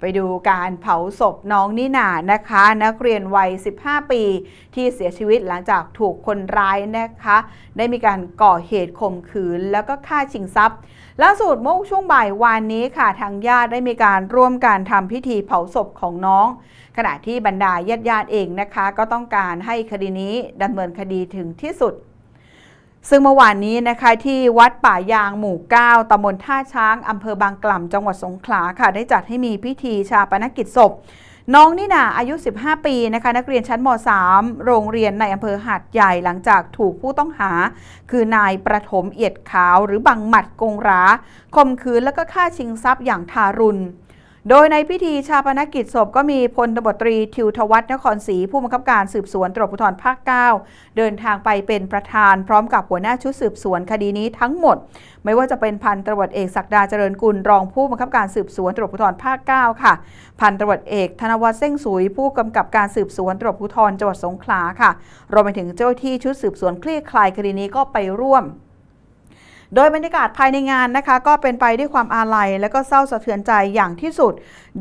ไปดูการเผาศพน้องนิน่านะคะ นักเรียนวัย 15 ปี ที่เสียชีวิตหลังจากถูกคนร้ายนะคะ ได้มีการก่อเหตุข่มขืน แล้วก็ฆ่าชิงทรัพย์ล่าสุดเมื่อช่วงบ่ายวานนี้ค่ะทางญาติได้มีการร่วมการทำพิธีเผาศพของน้อง ขณะที่บรรดาญาติญาติๆเองนะคะ ก็ต้องการให้คดีนี้ดำเนินคดีถึงที่สุด ซึ่งเมื่อวานนี้นะคะที่วัดป่ายางหมู่ 9ตำบลท่าช้างอำเภอบางกล่ำจังหวัดสงขลาค่ะ ได้จัดให้มีพิธีชาปนกิจศพ น้องนี่นาอายุ 15 ปีนะคะ นักเรียนชั้นม .3 โรงเรียนในอำเภอหาดใหญ่หลังจากถูกผู้ต้องหา คือนายประถมเอียดขาวหรือบังหมัดกงราข่มขืนแล้วก็ฆ่าชิงทรัพย์อย่างทารุณ โดยในพิธีชาปนกิจศพก็มีพลตบตรีทิวทวัฒนครศรีผู้บังคับการสืบสวนตำรวจภูธรภาค 9 เดินทางไปเป็นประธานพร้อมกับหัวหน้าชุดสืบสวนคดีนี้ทั้งหมด ไม่ว่าจะเป็นพันตำรวจเอกศักดาเจริญกุลรองผู้บังคับการสืบสวนตำรวจภูธรภาค 9 ค่ะ พันตำรวจเอกธนวัฒน์เส้งสุยผู้กำกับการสืบสวนตำรวจภูธรจังหวัดสงขลาค่ะรวมไปถึงเจ้าที่ชุดสืบสวนคลี่คลายคดีนี้ก็ไปร่วม โดยบรรยากาศภายในงานนะคะ ก็เป็นไปด้วยความอาลัย และก็เศร้าสะเทือนใจอย่างที่สุด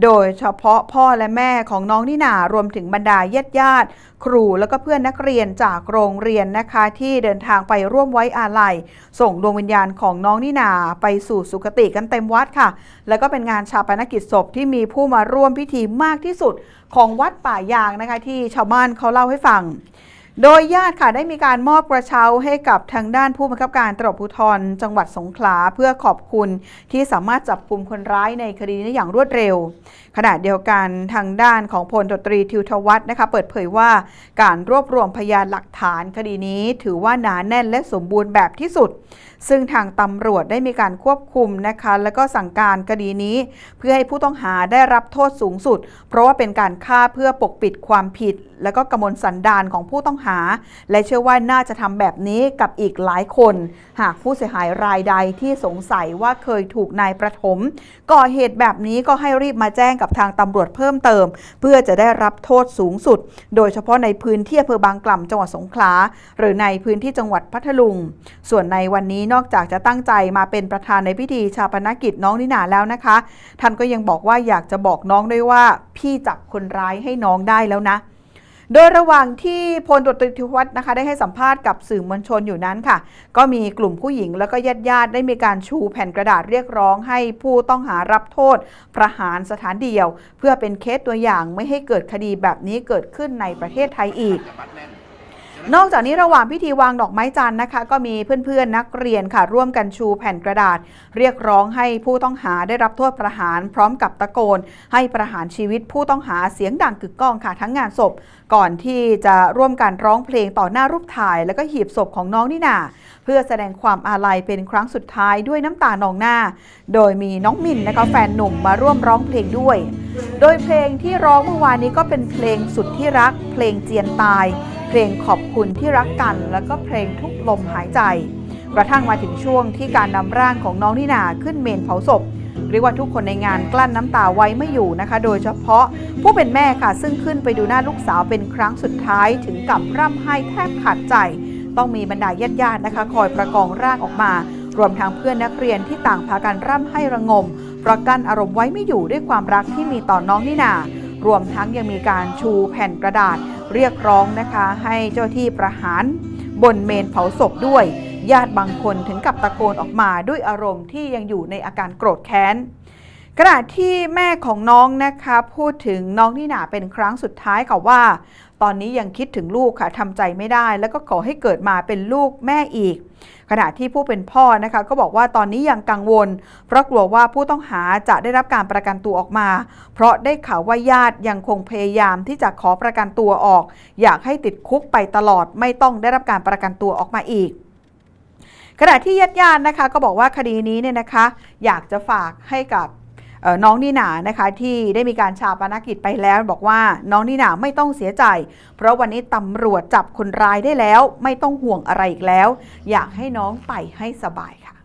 โดยเฉพาะพ่อและแม่ของน้องนิน่ารวมถึงบรรดาญาติญาติครูแล้วก็เพื่อนนักเรียนจากโรงเรียนนะคะ ที่เดินทางไปร่วมไว้อาลัย ส่งดวงวิญญาณของน้องนิน่าไปสู่สุคติกันเต็มวัดค่ะ แล้วก็เป็นงานชาปนกิจศพที่มีผู้มาร่วมพิธีมากที่สุดของวัดป่ายางนะคะ ที่ชาวบ้านเขาเล่าให้ฟัง โดยญาติค่ะได้มีการมอบกระเช้าให้กับทางด้านผู้บังคับการตำรวจภูธรจังหวัดสงขลาเพื่อขอบคุณที่สามารถจับกลุ่มคนร้ายในคดีนี้อย่างรวดเร็ว ขณะเดียวกันทางด้านของพลตรีทิวทวัฒน์นะคะเปิดเผยว่าการรวบรวมพยานหลักฐานคดีนี้ถือว่าหนาแน่นและสมบูรณ์แบบที่สุด ซึ่งทางตำรวจได้มีการควบคุมนะคะแล้วก็สั่งการคดีนี้ เพื่อให้ผู้ต้องหาได้รับโทษสูงสุด เพราะว่าเป็นการฆ่าเพื่อปกปิดความผิดและก็กำมลสันดานของผู้ต้องหา และเชื่อว่าน่าจะทำแบบนี้กับอีกหลายคน หากผู้เสียหายรายใดที่สงสัยว่าเคยถูกนายประถม ก่อเหตุแบบนี้ก็ให้รีบมาแจ้งกับทางตำรวจเพิ่มเติม เพื่อจะได้รับโทษสูงสุด โดยเฉพาะในพื้นที่อำเภอบางกล่ำจังหวัดสงขลาหรือในพื้นที่จังหวัดพัทลุง ส่วนในวันนี้นอกจากจะตั้งใจมาเป็นประธานในพิธีชาปนกิจน้องนิหนาแล้วนะคะ ท่านก็ยังบอกว่าอยากจะบอกน้องด้วยว่า พี่จับคนร้ายให้น้องได้แล้วนะ โดยระหว่างที่พลตรีธิวัฒน์นะคะได้ให้สัมภาษณ์กับสื่อมวลชนอยู่นั้นค่ะ ก็มีกลุ่มผู้หญิงแล้วก็ญาติญาติๆได้มีการชูแผ่นกระดาษเรียกร้อง ให้ผู้ต้องหารับโทษ ประหารสถานเดียว เพื่อเป็นเคสตัวอย่างไม่ให้เกิดคดีแบบนี้เกิดขึ้นในประเทศไทยอีก นอกจากนี้ระหว่างพิธีวางดอกไม้จันทร์นะคะ ก็มีเพื่อนๆนักเรียนค่ะ ร่วมกันชูแผ่นกระดาษ เรียกร้องให้ผู้ต้องหาได้รับโทษประหาร พร้อมกับตะโกน ให้ประหารชีวิตผู้ต้องหาเสียงดังกึกก้องค่ะทั้งงานศพ ก่อนที่จะร่วมกันร้องเพลงต่อหน้ารูปถ่าย แล้วก็หีบศพของน้องนินาเพื่อแสดงความอาลัยเป็นครั้งสุดท้ายด้วยน้ำตานองหน้า โดยมีน้องมินนะคะแฟนหนุ่มมาร่วมร้องเพลงด้วย โดยเพลงที่ร้องเมื่อวานนี้ก็เป็นเพลงสุดที่รัก เพลงเจียนตาย เพลงขอบคุณที่รักกัน แล้วก็เพลงทุกลมหายใจ กระทั่งมาถึงช่วงที่การนำร่างของน้องนินาขึ้นเมนเผาศพเรียกว่าทุกคนในงานกลั้นน้ำตาไว้ไม่อยู่นะคะ โดยเฉพาะผู้เป็นแม่ค่ะ ซึ่งขึ้นไปดูหน้าลูกสาวเป็นครั้งสุดท้ายถึงกับร่ำไห้แทบขาดใจ ต้องมีบรรดาญาติญาติๆนะคะ คอยประกองร่างออกมา รวมทั้งเพื่อนนักเรียนที่ต่างพากันร่ำไห้ระงมเพราะกั้นอารมณ์ไว้ไม่อยู่ด้วยความรักที่มีต่อน้องนินา รวมทั้งยังมีการชูแผ่นกระดาษเรียกร้องนะคะ ให้เจ้าที่ประหารบนเมนเผาศพด้วย ญาติบางคนถึงกับตะโกนออกมาด้วยอารมณ์ที่ยังอยู่ในอาการโกรธแค้น ขณะที่แม่ของน้องนะคะพูดถึงน้องนิน่าเป็นครั้งสุดท้ายค่ะว่า ตอนนี้ยังคิดถึงลูกค่ะทำใจไม่ได้ แล้วก็ขอให้เกิดมาเป็นลูกแม่อีก ขณะที่ผู้เป็นพ่อนะคะก็บอกว่าตอนนี้ยังกังวล เพราะกลัวว่าผู้ต้องหาจะได้รับการประกันตัวออกมา เพราะได้ข่าวว่าญาติยังคงพยายามที่จะขอประกันตัวออก อยากให้ติดคุกไปตลอดไม่ต้องได้รับการประกันตัวออกมาอีกขณะที่ญาติญาติๆนะคะก็บอกว่าคดีนี้เนี่ยนะคะ อยากจะฝากให้กับ น้องนีหนานะคะที่ได้มีการชาปนกิจไปแล้ว บอกว่าน้องนีหนาไม่ต้องเสียใจ เพราะวันนี้ตำรวจจับคนร้ายได้แล้ว ไม่ต้องห่วงอะไรอีกแล้ว อยากให้น้องไปให้สบายค่ะ